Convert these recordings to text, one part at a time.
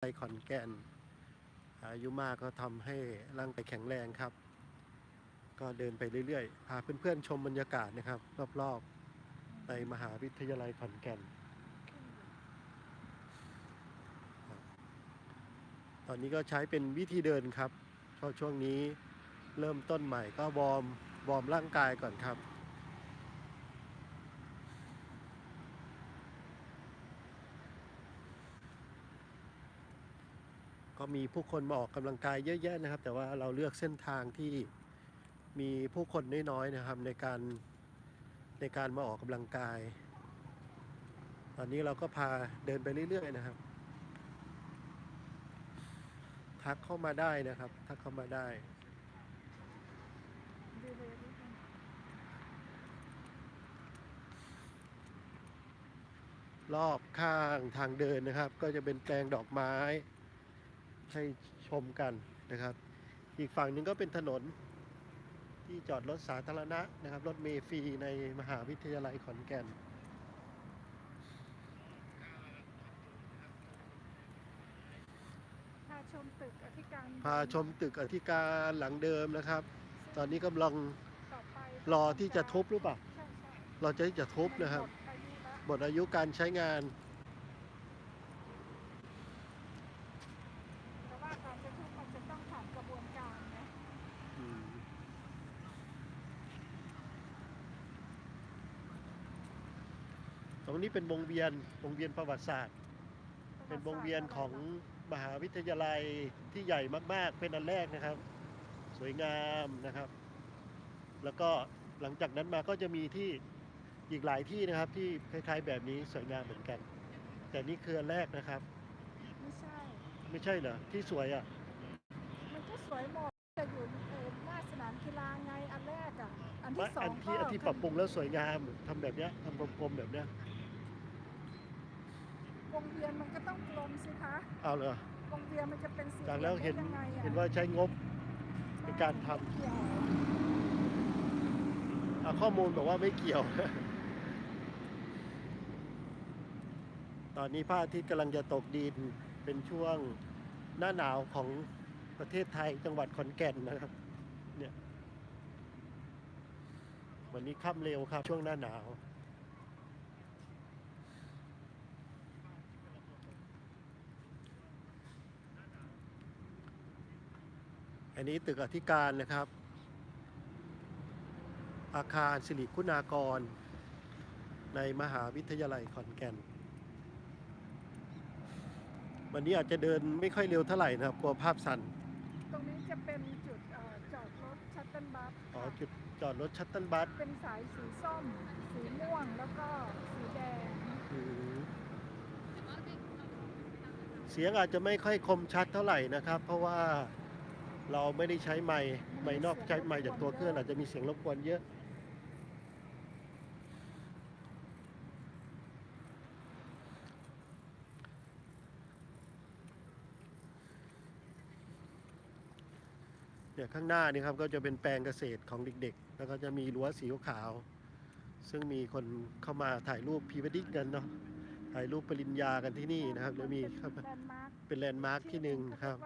ไปขอนแก่นอายุมากก็ทำให้ร่างกายแข็งแรงครับ ก็เดินไปเรื่อยๆ พาเพื่อนๆชมบรรยากาศนะครับ รอบๆ ในมหาวิทยาลัยขอนแก่น ตอนนี้ก็ใช้เป็นวิธีเดินครับเพราะช่วงนี้เริ่มต้นใหม่ก็วอร์มวอร์มร่างกายก่อนครับ ก็มีผู้คนมาออกกำลังกายเยอะแยะนะครับ แต่ว่าเราเลือกเส้นทางที่มีผู้คนน้อยๆนะครับในการในการมาออกกำลังกาย ตอนนี้เราก็พาเดินไปเรื่อยๆนะครับ ทักเข้ามาได้นะครับ ทักเข้ามาได้รอบข้างทางเดินนะครับ ก็จะเป็นแปลงดอกไม้ ให้ชมกันนะครับ อีกฝั่งหนึ่งก็เป็นถนนที่จอดรถสาธารณะนะครับรถเมล์ฟรีในมหาวิทยาลัยขอนแก่นพาชมตึกอธิการพาชมตึกอธิการหลังเดิมนะครับ ตอนนี้กำลังต่อไปรอที่จะทุบหรือเปล่าใช่ใช่รอจะที่จะทุบนะครับหมดอายุแล้วหมดอายุการใช้งาน แต่ว่าการจะทุบมันจะต้องผ่านกระบวนการนะ อืมต รงนี้เป็นวงเวียนวงเวียนประวัติศาสตร์ เป็นวงเวียนของมหาวิทยาลัยที่ใหญ่มาก ๆ เป็นอันแรกนะครับ สวยงามนะครับ แล้วก็หลังจากนั้นมาก็จะมีที่อีกหลายที่นะครับ ที่คล้ายๆแบบนี้สวยงามเหมือนกัน แต่นี่คืออันแรกนะครับ ไม่ใช่ ไม่ใช่เหรอที่สวยอะ มันก็สวยหมดแต่อยู่เอ่อหน้าสนามกีฬาไงอันแรกอะ อันไม่ที่สออังนที่อันที่ปรับปรุงแล้วสวยงามทำแบบเนี้ยทำกลมๆแบบเนี้ย วงเวียนมันก็ต้องกลมสิคะเอาเหรอวงเวียนมันจะเป็นสี่จากแล้วเห็นได้ยังไงอะเห็นว่าใช้งบในการทำ ไม่เกี่ยวอะข้อมูลบอกว่าไม่เกี่ยว ตอนนี้พระอาทิตย์กำลังจะตกดินเป็นช่วงหน้าหนาวของประเทศไทยจังหวัดขอนแก่นนะครับ เนี่ย วันนี้ค่ำเร็วครับช่วงหน้าหนาว อันนี้ตึกอธิการนะครับ อาคารสิริคุณากร ในมหาวิทยาลัยขอนแก่น วันนี้อาจจะเดินไม่ค่อยเร็วเท่าไหร่นะครับ กลัวภาพสั่น ตรงนี้จะเป็นจุดเอ่อจอดรถชัตเติลบัสอ๋อค่ะจุดจอดรถชัตเติลบัสเป็นสายสีส้ม สีม่วงแล้วก็สีแดง อืมเสียงอาจจะไม่ค่อยคมชัดเท่าไหร่นะครับ เพราะว่า เราไม่ได้ใช้ไมค์ไมค์นอกใช้ไมค์จากตัวเครื่องอาจจะมีเสียงรบกวนเยอะเนี่ยข้างหน้านี่ครับก็จะเป็นแปลงเกษตรของเด็กๆ แล้วก็จะมีรั้วสีขาว ซึ่งมีคนเข้ามาถ่ายรูปพีวดิ้งกันเนาะ ถ่ายรูปปริญญากันที่นี่นะครับแล้วมีครับเป็นแลนด์มาร์คที่หนึ่งครับ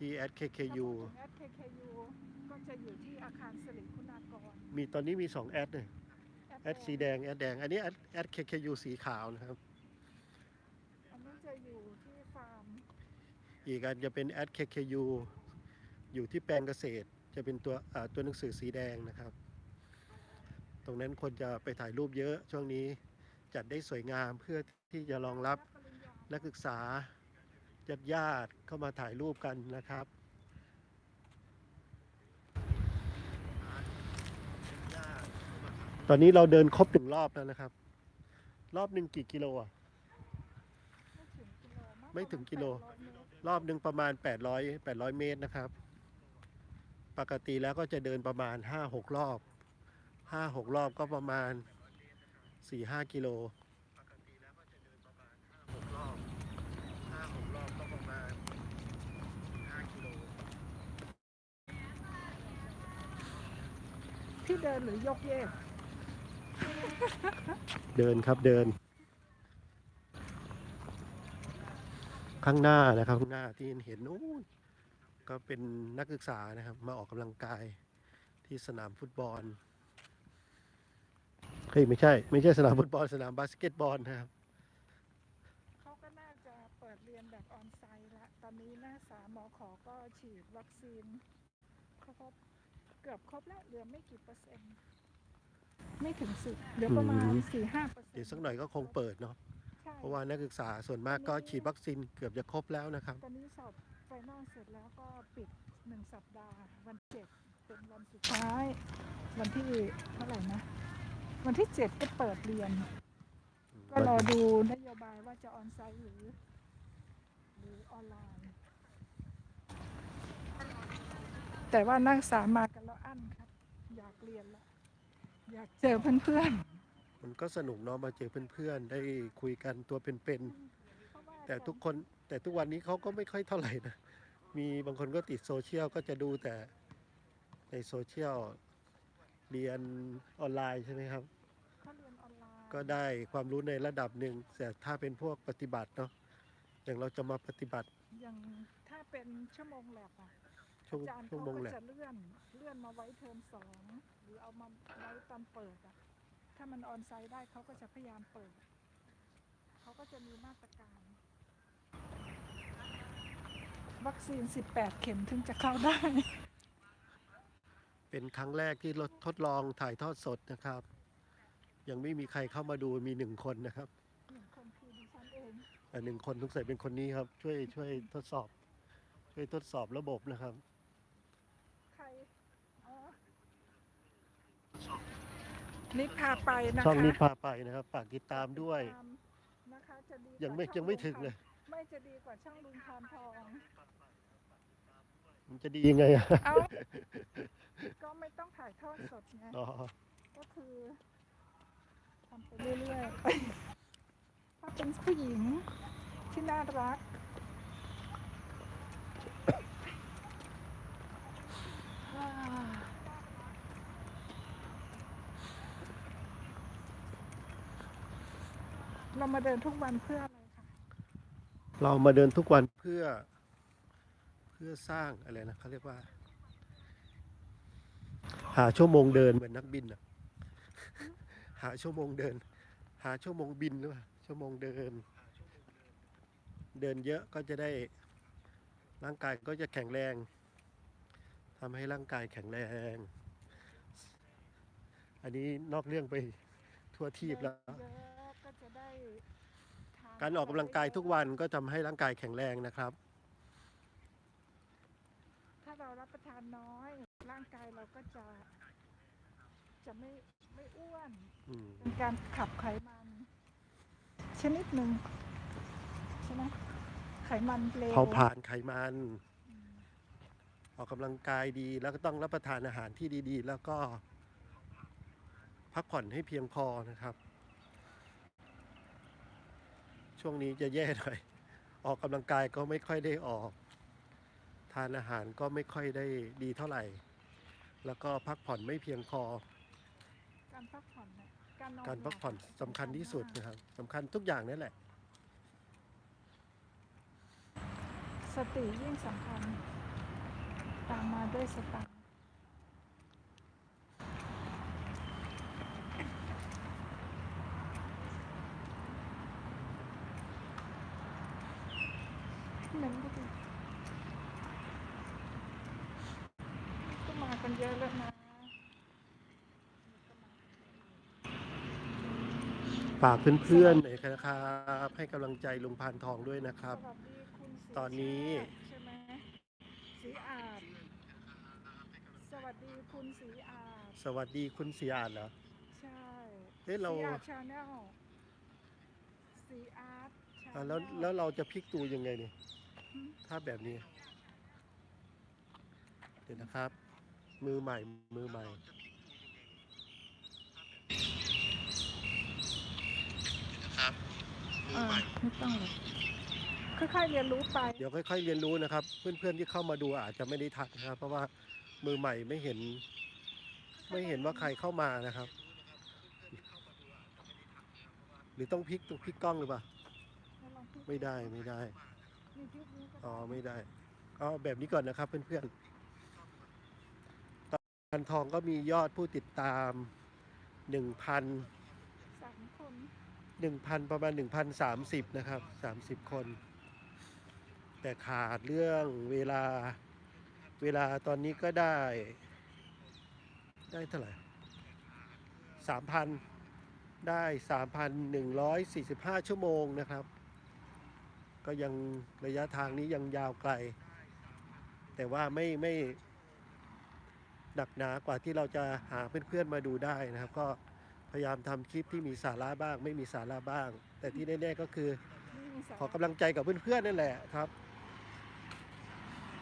ที่ SKKU ถ้าพูดถึง SKKU ก็จะอยู่ที่อาคารสิริคุณากรมีตอนนี้มี2แอดเลยแอดสีแดงแอดแดง อันนี้แอดแอด KKU สีขาวนะครับ อันนี้จะอยู่ที่ฟาร์มอีกอันจะเป็นแอด KKU อยู่ที่แปลงเกษตร จะเป็นตัวอ่าตัวหนังสือสีแดงนะครับ ตรงนั้นคนจะไปถ่ายรูปเยอะช่วงนี้จัดได้สวยงามเพื่อที่จะรองรับปริญญานักศึกษา ญาติญาติเข้ามาถ่ายรูปกันนะครับตอนนี้เราเดินครบหนึ่งรอบแล้วนะครับ รอบหนึ่งกี่กิโลอะไม่ถึงกิโล รอบหนึ่งประมาณ 800 800 เมตรนะครับ ปกติแล้วก็จะเดินประมาณ 5-6 รอบ 5-6 รอบก็ประมาณ 4-5 กิโลปกติแล้วก็จะเดินประมาณ 5-6 รอบ 5-6 รอบก็ประมาณ 5 กิโล ที่ เดินหรือยกเยกเดินครับเดิน ข้างหน้านะครับ ข้างหน้าที่เห็นนู้นก็เป็นนักศึกษานะครับ มาออกกำลังกายที่สนามฟุตบอลเฮ้ยไม่ใช่ ไม่ใช่สนามฟุตบอลสนามบาสเกตบอลนะครับ เขาก็น่าจะเปิดเรียนแบบออนไซต์ละ ตอนนี้นักศึกษาหมอขอก็ฉีดวัคซีนครบ เกือบครบแล้วเหลือไม่กี่เปอร์เซ็นต์ ไม่ถึงสิบเหลือประมาณอืม สี่ห้าเปอร์เซ็นต์ เดี๋ยวสักหน่อยก็คงเปิดเนาะใช่เพราะว่านักศึกษาส่วนมากก็ฉีดวัคซีนเกือบจะครบแล้วนะครับ ตอนนี้สอบไฟนอลเสร็จแล้วก็ปิดหนึ่งสัปดาห์ วันเจ็ดเป็นวันสุดท้าย วันที่เท่าไหร่นะ วันที่เจ็ดก็เปิดเรียน ก็รอดูนโยบายว่าจะออนไซต์หรือ หรือออนไลน์ แต่ว่านักศึกษามากัน รียนแล้วอยากเจอเพื่อนมันก็สนุกเนาะมาเจอเพื่อนๆ ได้คุยกันตัวเป็นๆเพราะว่าๆแต่ทุกคนแต่ทุกวันนี้เขาก็ไม่ค่อยเท่าไหร่นะ มีบางคนก็ติดโซเชียลก็จะดูแต่ในโซเชียลเรียนออนไลน์ใช่ไหมครับเขาเรียนออนไลน์ก็ได้ความรู้ในระดับหนึ่ง แต่ถ้าเป็นพวกปฏิบัติเนาะอย่างเราจะมาปฏิบัติอย่างถ้าเป็นชั่วโมงแลบอะช่วงอาจารย์ชั่วเขาโมงก็แหละ จะเลื่อนเลื่อนมาไว้เทอมสองห รือเอามาไว้ตอนเปิดอะถ้ามันออนไซต์ได้เขาก็จะพยายามเปิด เขาก็จะมีมาตรการ วัคซีน 18 เข็มถึงจะเข้าได้ เป็นครั้งแรกที่รถทดลองถ่ายทอดสดนะครับ ยังไม่มีใครเข้ามาดูมีหนึ่งคนนะครับหนึ่งคนคือดิฉันเองแต่หนึ่งคนทุกใส่เป็นคนนี้ครับ ช่วยช่วยทดสอบ ช่วยทดสอบระบบนะครับ ใครอ๋อ นิดพาไปนะคะช่องนี้พาไปนะครับฝากติดตามด้วยตามนะคะจะดีกว่ายังไม่ช่อยังไม่ลุถึงพาเลย ไม่จะดีกว่าช่องลุงพานทอง มันจะดียังไงอะเอ้า ก็ไม่ต้องถ่ายทอดสดไงอ๋อก็คือทำไปเรื่อยๆ ถ้าเป็นผู้หญิงที่น่ารัก อ่า เรามาเดินทุกวันเพื่ออะไรคะเรามาเดินทุกวันเพื่อ เพื่อสร้างอะไรนะเขาเรียกว่า หาชั่วโมงเดินเหมือนนักบินอะหาชั่วโมงเดิน หาชั่วโมงบินหรือเปล่าชั่วโมงเดิน เดินเยอะก็จะได้ร่างกายก็จะแข็งแรงทำให้ร่างกายแข็งแรง อันนี้นอกเรื่องไปทั่วทีบแล้ว เดินเยอะก็จะได้ทนการออกกำลังกายทุกวันก็ทำให้ร่างกายแข็งแรงนะครับ ถ้าเรารับประทานน้อย ร่างกายเราก็จะ จะไม่ไม่อ้วนอืมเป็นการขับไขมัน ชนิดหนึ่งใช่ไหมไขมันเร็วเผาผลาญไขมัน อืมออกกำลังกายดีแล้วก็ต้องรับประทานอาหารที่ดีๆ แล้วก็ พักผ่อนให้เพียงพอนะครับ ช่วงนี้จะแย่หน่อย ออกกำลังกายก็ไม่ค่อยได้ออก ทานอาหารก็ไม่ค่อยได้ดีเท่าไหร่ แล้วก็พักผ่อนไม่เพียงพอ การพักผ่อนเนี่ยการนอนการพักผ่อนหลับสำคัญที่สุดมากนะครับสำคัญทุกอย่างนั่นแหละ สติยิ่งสำคัญ ตามมาด้วยสตังค์เหม็นก็ดีก็มากันเยอะแล้วนะ ฝากเพื่อนๆหน่อยนะครับให้กำลังใจลุงพานทองด้วยนะครับ สวัสดีคุณศรีตอนนี้ชาติใช่ไหมสีอาดสวัสดีคุณสีอาดสวัสดีคุณเสียอาดเหรอ ใช่เฮ้ยเรา สีอาดชาแนลสีอาร์ตชาอะแนแล้วลแล้วเราจะพลิกตูยังไงเนี่ยถ้าแบบนี้ เดี๋ยวนะครับ มือใหม่มือใหม่ นะ ครับมืออ่าใหม่ ไม่ต้องเลยค่อยๆเรียนรู้ไป เดี๋ยวค่อยๆเรียนรู้นะครับ เพื่อนๆที่เข้ามาดูอาจจะไม่ได้ทักนะครับ เพราะว่ามือใหม่ไม่เห็น ไม่เห็นว่าใครเข้ามานะครับ หรือต้องพลิกต้องพลิกกล้องหรือเปล่าแล้วลองพูดไม่ได้ไม่ได้นมีพริกนี้ก็อ๋อได้ไม่ได้เอาแบบนี้ก่อนนะครับ เพื่อนๆตอนพันทองก็มียอดผู้ติดตามหนึ่งพันสามคน หนึ่งพันประมาณหนึ่งพันสามสิบนะครับสามสิบคน แต่ขาดเรื่องเวลาเวลาตอนนี้ก็ได้ ได้เท่าไหร่สามพันได้สามพันหนึ่งร้อยสี่สิบห้าชั่วโมงนะครับ ก็ยังระยะทางนี้ยังยาวไกล แต่ว่าไม่ไม่หนักหนากว่าที่เราจะหาเพื่อนๆมาดูได้นะครับ ก็ พยายามทำคลิปที่มีสาระบ้าง ไม่มีสาระบ้าง แต่ที่แน่ๆก็คือนี่มีสาขอกำลังใจกับเพื่อนๆนั่นแหละครับ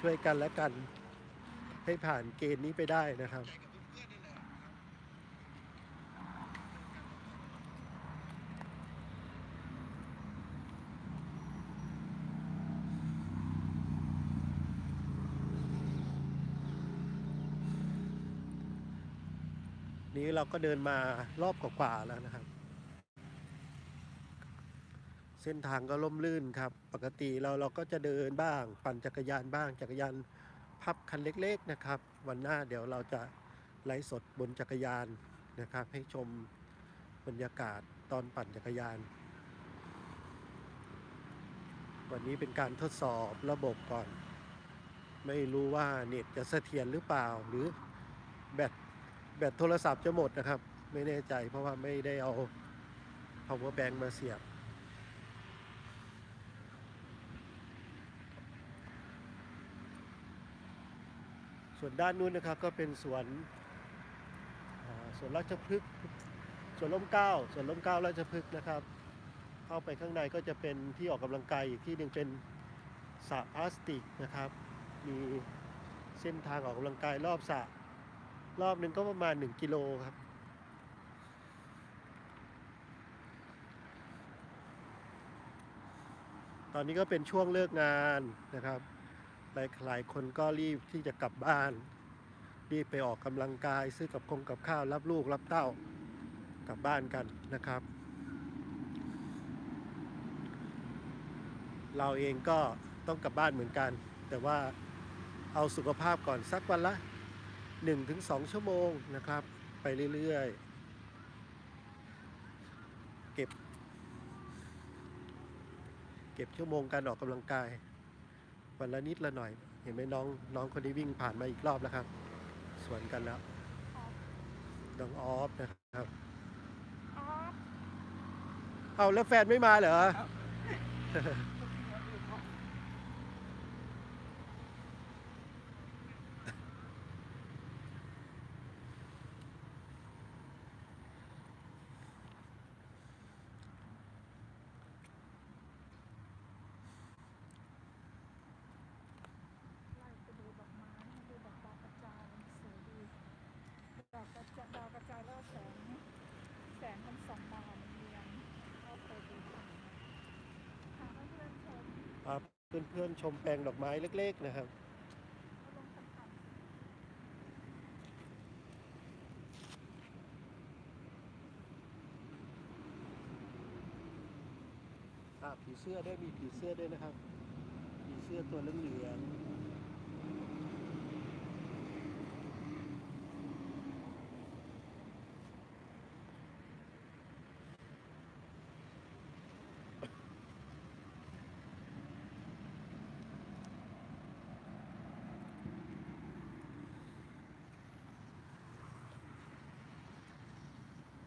ช่วยกันและกันให้ผ่านเกณฑ์นี้ไปได้นะครับ นี้เราก็เดินมารอบกว่าๆแล้วนะครับ เส้นทางก็ล่มลื่นครับ ปกติเราเราก็จะเดินบ้าง ปั่นจักรยานบ้าง จักรยานพับคันเล็ก ๆนะครับ วันหน้าเดี๋ยวเราจะไลฟ์สดบนจักรยานนะครับ ให้ชมบรรยากาศตอนปั่นจักรยาน วันนี้เป็นการทดสอบระบบก่อน ไม่รู้ว่าเน็ตจะเสถียรหรือเปล่าหรือแบต แบตโทรศัพท์จะหมดนะครับ ไม่แน่ใจเพราะว่าไม่ได้เอา power bank มาเสียบ ส่วนด้านนู้นนะครับก็เป็นสวนสวนราชพฤกษ์สวนร่มเก้าสวนร่มเก้าราชพฤกษ์นะครับ เข้าไปข้างในก็จะเป็นที่ออกกำลังกายอีกที่หนึ่งเป็นสระพลาสติกนะครับ มีเส้นทางออกกำลังกายรอบสระ รอบหนึ่งก็ประมาณ 1 กิโลครับ ตอนนี้ก็เป็นช่วงเลิกงานนะครับ หลายหลายคนก็รีบที่จะกลับบ้าน รีบไปออกกำลังกายซื้อกับคงกับข้าวรับลูกรับเต้ากลับบ้านกันนะครับ เราเองก็ต้องกลับบ้านเหมือนกัน แต่ว่าเอาสุขภาพก่อนสักวันละ 1-2 ชั่วโมงนะครับ ไปเรื่อยๆ เก็บ เก็บชั่วโมงการออกกำลังกาย วันละนิดละหน่อย เห็นไหมน้องน้องคนนี้วิ่งผ่านมาอีกรอบแล้วครับ สวนกันแล้วน้องออฟนะครับอ๋อเอาแล้วแฟนไม่มาเหรอ ไล่ไปดูดอกไม้ดูดอกดาวกระจายสวยดีดอกกระจายดาวกระจายแล้วแสงแสงมันส่องมาเรียงเข้าไปดูกันพาเพื่อนๆชม พา เพื่อนๆชมแปลงดอกไม้เล็ก ๆ นะครับอะผีเสื้อด้วยมีผีเสื้อด้วยนะครับ ผีเสื้อตัวเหลืองๆ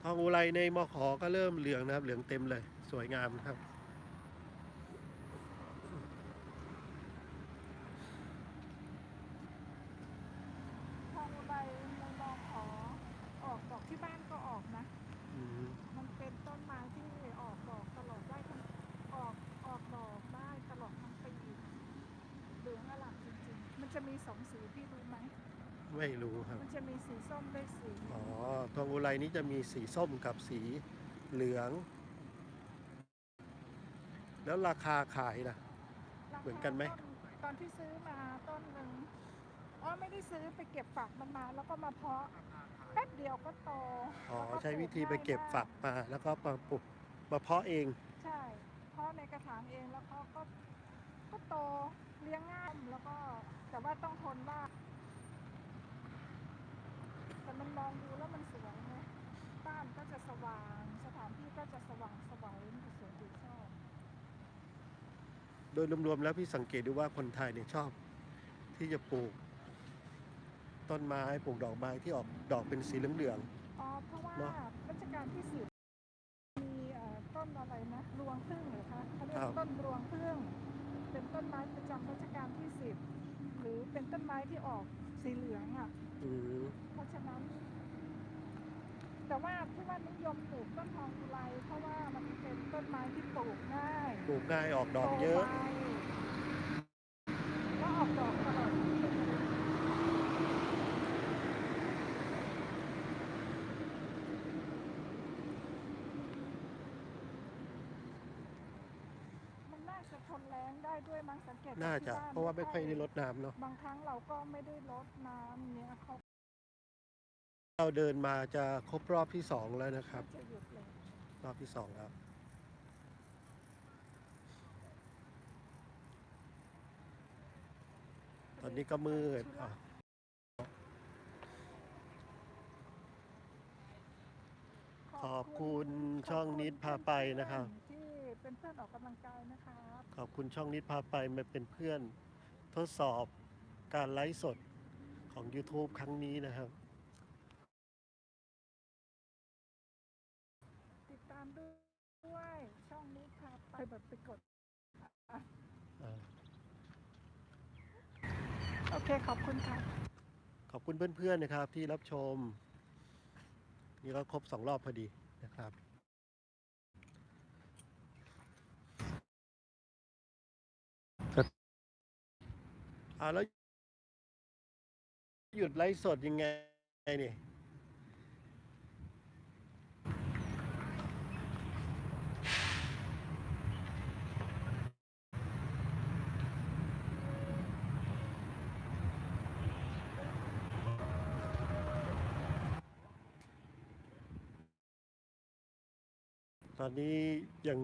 ทองอุไรในมอขอก็เริ่มเหลืองนะครับ เหลืองเต็มเลย สวยงามนะครับ ทองอุไรมูลองขอออกดอกที่บ้านก็ออกนะ อืม มันเป็นต้นไม้ที่ออกดอกตลอดได้ทั้งออกออกดอกได้ตลอดทั้งปีเหลืองอลามจริงๆ มันจะมีสองสีพี่รู้ไหม ไม่รู้ครับ มันจะมีสีส้มด้วยสีอ๋อทองอุไรนี้จะมีสีส้มกับสีเหลือง แล้วราคาขายล่ะราคาเหมือนกันไหมต้ตอนที่ซื้อมาต้นหนึ่งอ๋อไม่ได้ซื้อไปเก็บฝักมันมา แล้วก็มาเพาะแป๊บเดียวก็โตอ๋อแล้วก็ใช้วิธีปลูไปเก็บง่ายฝักมา แล้วก็มาปลูกมาเพาะเอง ใช่เพาะในกระถางเองแล้วเขาก็ก็โตเลี้ยงง่ายแล้วก็แต่ว่าต้องทนบ้าง แต่มันมองดูแล้วมันสวยไงบ้านก็จะสว่าง สถานที่ก็จะสว่างสวยมันก็สวยดีชอบ โดยรวมๆแล้วพี่สังเกตดูว่าคนไทยเนี่ยชอบ ที่จะปลูก ต้นไม้ปลูกดอกไม้ที่ออกดอกเป็นสีเหลือง อ๋อ เพราะว่าเนอะรัชกาลที่สิบมีเอ่อต้นอะไรนะรวงพึ่งเหรอคะเขาเรียครักบต้นรวงพึ่งเป็นต้นไม้ประจำรัชกาลที่สิบหรือเป็นต้นไม้ที่ออก สีเหลืองอะๆอืมเพราะฉะนั้น แต่ว่าที่ว่านิยมปลูกต้นทองอุไรเพราะว่ามันเป็นต้นไม้ที่ปลูกง่ายปลูกง่ายออกดอกเยอะ โตไวแล้วออกดอกตลอดปีมันน่าจะ ทนแรงได้ด้วยมั้งสังเกตจกน่าจะที่บ้นเพราะว่าไม่ค่อยได้รดน้ำเนาะบางครั้งเราก็ไม่ได้รดน้ำเนี่ยเขาเราเดินมาจะครบรอบที่สองแล้วนะครับ จะหยุดเลยรอบที่สองแล้วตอนนี้ก็มืดอะขอบคุณช่องนิดพาไปนะครับที่เป็นเพื่อนออกกำลังกายนะครับขอบคุณช่องนิดพาไปมาเป็นเพื่อนทดสอบการไลฟ์สดของ YouTube ครั้งนี้นะครับ ติดตามด้วยช่องนี้ครับไปแบบไปกดอะอ่าโอเคขอบคุณค่ะขอบคุณเพื่อนๆนะครับที่รับชม นี่ก็ครบสองรอบพอดีนะครับ อ่าแล้ว หยุดไลฟ์สดยังไงเนี่ตอนนี้ยัง